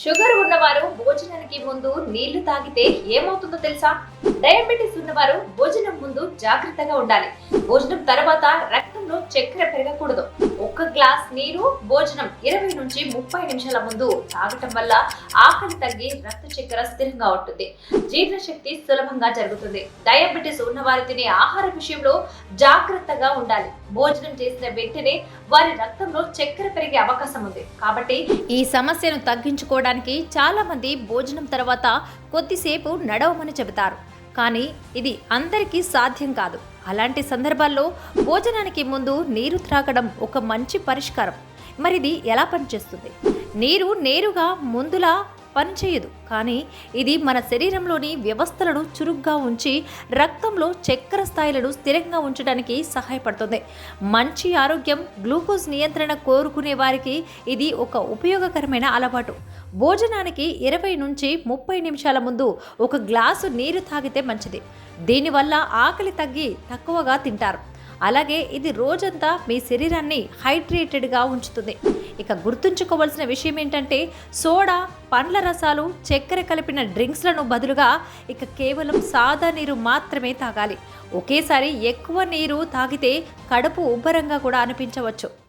Sugar ఉన్నవారు భోజనానికి ముందు నీళ్ళు తాగితే ఏమవుతుందో తెలుసా? డయాబెటీస్ ఉన్నవారు భోజనం ముందు జాగ్రత్తగా ఉండాలి. భోజనం తర్వాత రక్తంలో చక్కెర పెరగకూడదు. ఒక్క గ్లాస్ నీరు భోజనం ఇరవై నుంచి ముప్పై నిమిషాల ముందు తాగటం వల్ల ఆకలి తగ్గి రక్త చక్కెర స్థిరంగా ఉంటుంది. జీర్ణశక్తి సులభంగా జరుగుతుంది. డయాబెటీస్ ఉన్నవారు తినే ఆహార విషయంలో జాగ్రత్తగా ఉండాలి. భోజనం చేసిన వెంటనే వారి రక్తంలో చక్కెర పెరిగే అవకాశం ఉంది. కాబట్టి ఈ సమస్యను తగ్గించుకోవడానికి చాలా మంది భోజనం తర్వాత కొద్దిసేపు నడవమని చెబుతారు. కానీ ఇది అందరికీ సాధ్యం కాదు. అలాంటి సందర్భాల్లో భోజనానికి ముందు నీరు త్రాగడం ఒక మంచి పరిష్కారం. మరి ఇది ఎలా పనిచేస్తుంది? నీరు నేరుగా ముందులా పనిచేయదు కానీ ఇది మన శరీరంలోని వ్యవస్థలను చురుగ్గా ఉంచి రక్తంలో చక్కెర స్థాయిలను స్థిరంగా ఉంచడానికి సహాయపడుతుంది. మంచి ఆరోగ్యం గ్లూకోజ్ నియంత్రణ కోరుకునే వారికి ఇది ఒక ఉపయోగకరమైన అలవాటు. భోజనానికి ఇరవై నుంచి ముప్పై నిమిషాల ముందు ఒక గ్లాసు నీరు తాగితే మంచిది. దీనివల్ల ఆకలి తగ్గి తక్కువగా తింటారు. అలాగే ఇది రోజంతా మీ శరీరాన్ని హైడ్రేటెడ్గా ఉంచుతుంది. ఇక గుర్తుంచుకోవాల్సిన విషయం ఏంటంటే సోడా పండ్ల రసాలు చక్కెర కలిపిన డ్రింక్స్లను బదులుగా ఇక కేవలం సాదా నీరు మాత్రమే తాగాలి. ఒకేసారి ఎక్కువ నీరు తాగితే కడుపు ఉబ్బరంగా కూడా అనిపించవచ్చు.